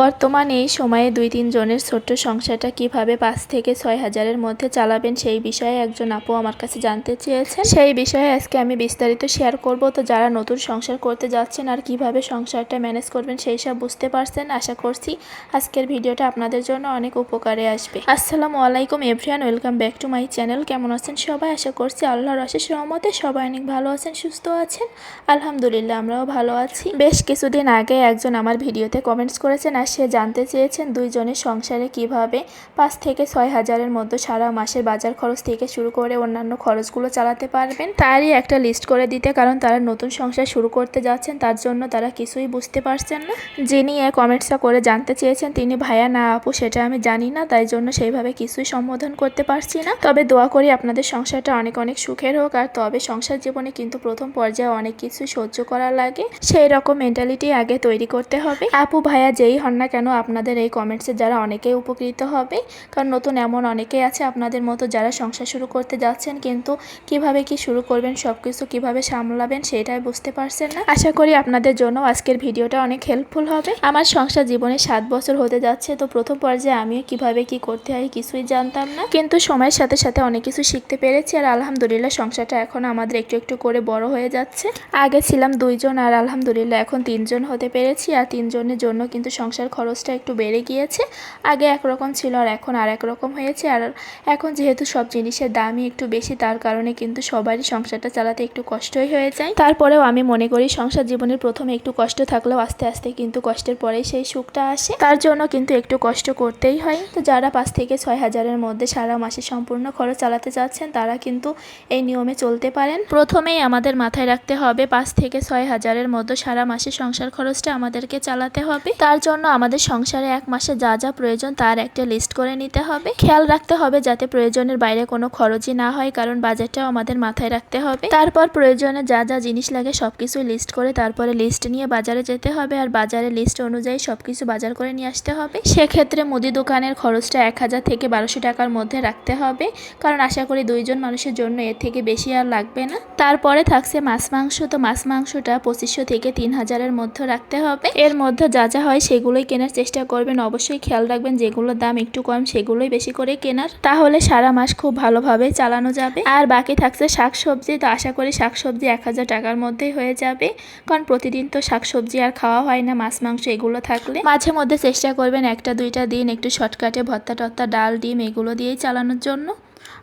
বর্তমানে এই সময়ে দুই তিন জনের ছোট্ট সংসারটা কীভাবে পাঁচ থেকে ছয় হাজারের মধ্যে চালাবেন সেই বিষয়ে একজন আপু আমার কাছে জানতে চেয়েছেন। সেই বিষয়ে আজকে আমি বিস্তারিত শেয়ার করব। তো যারা নতুন সংসার করতে যাচ্ছেন আর কীভাবে সংসারটা ম্যানেজ করবেন সেই সব বুঝতে পারছেন, আশা করছি আজকের ভিডিওটা আপনাদের জন্য অনেক উপকারে আসবে। আসসালামু আলাইকুম everyone, welcome back to my channel. কেমন আছেন সবাই? আশা করছি আল্লাহর অশেষ রহমতে সবাই অনেক ভালো আছেন, সুস্থ আছেন। আলহামদুলিল্লাহ, আমরাও ভালো আছি। বেশ কিছুদিন আগে একজন আমার ভিডিওতে কমেন্টস করেছেন সে জানতে চেয়েছেন দুইজনের সংসারে কীভাবে পাঁচ থেকে ছয় হাজারের মধ্যে সারা মাসের বাজার খরচ থেকে শুরু করে অন্যান্য খরচগুলো চালাতে পারবেন। তারই একটা লিস্ট করে দিতে, কারণ তারা নতুন সংসার শুরু করতে যাচ্ছেন, তার জন্য তারা কিছুই বুঝতে পারছেন না। যিনি এ কমেন্টসটা করে জানতে চেয়েছেন, তিনি, ভাইয়া, না আপু, সেটা আমি জানি না, তাই জন্য সেইভাবে কিছুই সম্বোধন করতে পারছি না। তবে দোয়া করি আপনাদের সংসারটা অনেক অনেক সুখের হোক, আর তবে সংসার জীবনে কিন্তু প্রথম পর্যায়ে অনেক কিছু সহ্য করা লাগে। সেই রকম মেন্টালিটি আগে তৈরি করতে হবে। আপু, ভাইয়া, যেই হন না কেন আপনাদের এই কমেন্টসে যারা অনেকেই উপকৃত হবে? কারণ নতুন এমন অনেকেই আছে আপনাদের মতো যারা সংসার শুরু করতে যাচ্ছেন, কিন্তু কীভাবে কি শুরু করবেন সব কিছু কীভাবে সামলাবেন সেটাই বুঝতে পারছেন না। আশা করি আপনাদের জন্য আজকের ভিডিওটা অনেক হেল্পফুল হবে। আমার সংসার জীবনে সাত বছর হতে যাচ্ছে, তো প্রথম পর্যায়ে আমিও কীভাবে কি করতে হয় কিছুই জানতাম না। কিন্তু সময়ের সাথে সাথে অনেক কিছু শিখতে পেরেছি, আর আলহামদুলিল্লাহ সংসারটা এখন আমাদের একটু একটু করে বড় হয়ে যাচ্ছে। আগে ছিলাম দুইজন, আর আলহামদুলিল্লাহ এখন তিনজন হতে পেরেছি, আর তিনজনের জন্য কিন্তু সংসার খরচটা একটু বেড়ে গিয়েছে। আগে একরকম ছিল আর এখন আর রকম হয়েছে। আর এখন যেহেতু সব জিনিসের দামই একটু বেশি, তার কারণে কিন্তু সবারই সংসারটা চালাতে একটু কষ্টই হয়ে যায়। তারপরেও আমি মনে করি সংসার জীবনের প্রথমে একটু কষ্ট থাকলেও আস্তে আস্তে কিন্তু কষ্টের পরেই সেই সুখটা আসে। তার জন্য কিন্তু একটু কষ্ট করতেই হয়। তো যারা পাঁচ থেকে ছয় হাজারের মধ্যে সারা মাসে সম্পূর্ণ খরচ চালাতে চাচ্ছেন তারা কিন্তু এই নিয়মে চলতে পারেন। প্রথমেই আমাদের মাথায় রাখতে হবে, পাঁচ থেকে ছয় হাজারের মধ্যে সারা মাসে সংসার খরচটা আমাদেরকে চালাতে হবে। তার জন্য আমাদের সংসারে এক মাসে যা যা প্রয়োজন তার একটা লিস্ট করে নিতে হবে। খেয়াল রাখতে হবে যাতে প্রয়োজনের বাইরে কোনো খরচই না হয়, কারণ বাজেটটাও আমাদের মাথায় রাখতে হবে। তারপর প্রয়োজনে যা যা জিনিস লাগে সবকিছু লিস্ট করে তারপরে লিস্ট নিয়ে বাজারে যেতে হবে আর বাজারে লিস্ট অনুযায়ী সবকিছু বাজার করে নিয়ে আসতে হবে। সেক্ষেত্রে মুদি দোকানের খরচটা এক হাজার থেকে বারোশো টাকার মধ্যে রাখতে হবে, কারণ আশা করি দুইজন মানুষের জন্য এর থেকে বেশি আর লাগবে না। তারপরে থাকছে মাছ মাংস, তো মাছ মাংসটা পঁচিশশো থেকে তিন হাজারের মধ্যে রাখতে হবে। এর মধ্যে যা যা হয় সেগুলোই কেনার চেষ্টা করবেন, অবশ্যই খেয়াল রাখবেন যেগুলোর দাম একটু কম, সেগুলোই বেশি করে কেনার। তাহলে সারা মাস খুব ভালোভাবে চালানো যাবে। আর বাকি থাকছে শাক সবজি তো আশা করি শাক সবজি এক হাজার টাকার মধ্যেই হয়ে যাবে। কারণ প্রতিদিন তো শাক সবজি আর খাওয়া হয় না, মাছ, মাংস এগুলো থাকলে। মাঝে মধ্যে চেষ্টা করবেন একটা দুইটা দিন একটু শর্টকাটে ভর্তা টর্তা, ডাল, ডিম এগুলো দিয়েই চালানোর জন্য।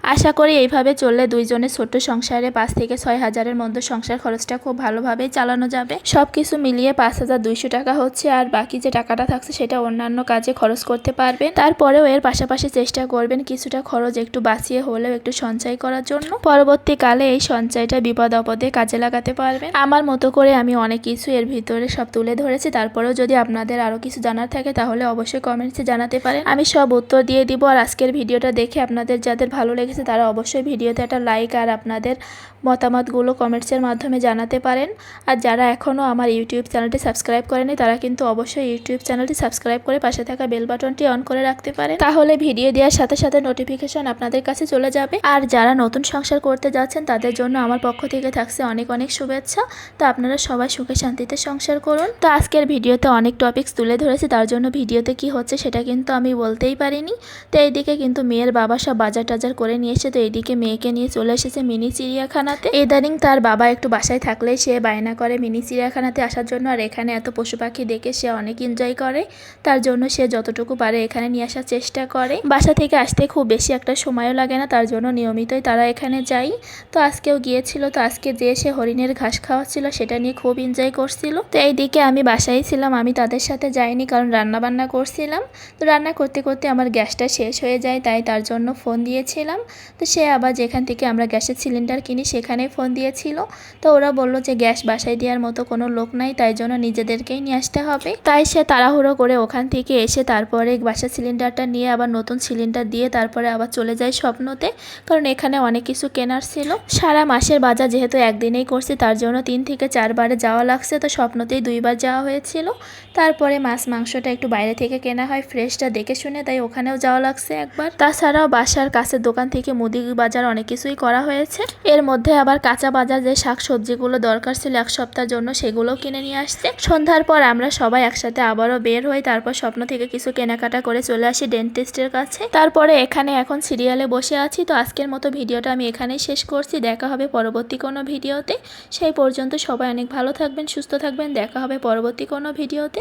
আশা করি এইভাবে চললে দুইজনের ছোট্ট সংসারে পাঁচ থেকে ছয় হাজারের মধ্যে সংসার খরচটা খুব ভালোভাবেই চালানো যাবে। সব কিছু মিলিয়ে পাঁচ হাজার দুইশো টাকা হচ্ছে আর বাকি যে টাকাটা থাকছে সেটা অন্যান্য কাজে খরচ করতে পারবেন। তারপরেও এর পাশাপাশি চেষ্টা করবেন কিছুটা খরচ একটু বাঁচিয়ে হলেও একটু সঞ্চয় করার জন্য। পরবর্তীকালে এই সঞ্চয়টা বিপদ আপদে কাজে লাগাতে পারবেন। আমার মতো করে আমি অনেক কিছু এর ভিতরে সব তুলে ধরেছি। তারপরেও যদি আপনাদের আরও কিছু জানার থাকে তাহলে অবশ্যই কমেন্টসে জানাতে পারেন। আমি সব উত্তর দিয়ে দিব আর আজকের ভিডিওটা দেখে আপনাদের যাদের ভালো লেগেছে তারা অবশ্যই ভিডিওতে একটা লাইক আর আপনাদের মতামতগুলো কমেন্টসের মাধ্যমে জানাতে পারেন। আর যারা এখনও আমার ইউটিউব চ্যানেলটি সাবস্ক্রাইব করেনি, তারা কিন্তু অবশ্যই ইউটিউব চ্যানেলটি সাবস্ক্রাইব করে পাশে থাকা বেল বাটনটি অন করে রাখতে পারেন। তাহলে ভিডিও দেওয়ার সাথে সাথে নোটিফিকেশন আপনাদের কাছে চলে যাবে। আর যারা নতুন সংসার করতে যাচ্ছেন, তাদের জন্য আমার পক্ষ থেকে থাকছে অনেক অনেক শুভেচ্ছা। তো আপনারা সবাই সুখে শান্তিতে সংসার করুন। তো আজকের ভিডিওতে অনেক টপিকস তুলে ধরেছি, তার জন্য ভিডিওতে কি হচ্ছে সেটা কিন্তু আমি বলতেই পারিনি। তো এইদিকে কিন্তু মেয়ের বাবা সব বাজার টাজার করে নিয়ে এসে তো এইদিকে মেয়েকে নিয়ে চলে এসেছে মিনি চিড়িয়াখানাতে। ইদানিং তার বাবা একটু বাসায় থাকলেই সে বায়না করে মিনি চিড়িয়াখানাতে আসার জন্য, আর এখানে এত পশু পাখি দেখে সে অনেক এনজয় করে। তার জন্য সে যতটুকু পারে এখানে নিয়ে আসার চেষ্টা করে। বাসা থেকে আসতে খুব বেশি একটা সময়ও লাগে না, তার জন্য নিয়মিতই তারা এখানে যায়। তো আজকেও গিয়েছিল, তো আজকে যে সে হরিণের ঘাস খাওয়াচ্ছিল সেটা নিয়ে খুব এনজয় করছিল। তো এইদিকে আমি বাসায় ছিলাম, আমি তাদের সাথে যাইনি কারণ রান্না বান্না করছিলাম। তো রান্না করতে করতে আমার গ্যাসটা শেষ হয়ে যায়, তাই তার জন্য ফোন দিয়েছিলাম। তো সে আবার যেখান থেকে আমরা গ্যাসের সিলিন্ডার কিনি সেখানেই ফোন দিয়েছিল। তো ওরা বলল যে গ্যাস বাসায় দেওয়ার মতো কোনো লোক নাই, তাই জন্য নিজেদেরকেই নিয়ে আসতে হবে। তাই সে তাড়াহুড়ো করে ওখান থেকে এসে তারপরে বাসার সিলিন্ডারটা নিয়ে আবার নতুন সিলিন্ডার দিয়ে তারপরে আবার চলে যায় স্বপ্নতে, কারণ এখানে অনেক কিছু কেনার ছিল। সারা মাসের বাজার যেহেতু একদিনেই করছি, তার জন্য তিন থেকে চারবারে যাওয়া লাগছে, তো স্বপ্নতেই দুইবার যাওয়া হয়েছিল। তারপরে মাছ মাংসটা একটু বাইরে থেকে কেনা হয়, ফ্রেশটা দেখে শুনে তাই ওখানেও যাওয়া লাগছে একবার। তাছাড়াও বাসার কাছের দোকান থেকে থেকে মুদি বাজার অনেক কিছুই করা হয়েছে। এর মধ্যে আবার কাঁচা বাজার যে শাক সবজিগুলো দরকার ছিল এক সপ্তাহের জন্য সেগুলোও কিনে নিয়ে আসছে। সন্ধ্যার পর আমরা সবাই একসাথে আবারও বের হই, তারপর স্বপ্ন থেকে কিছু কেনাকাটা করে চলে আসি ডেন্টিস্টের কাছে। তারপরে এখানে এখন সিরিয়ালে বসে আছি, তো আজকের মতো ভিডিওটা আমি এখানেই শেষ করছি। দেখা হবে পরবর্তী কোনো ভিডিওতে। সেই পর্যন্ত সবাই অনেক ভালো থাকবেন, সুস্থ থাকবেন। দেখা হবে পরবর্তী কোনো ভিডিওতে।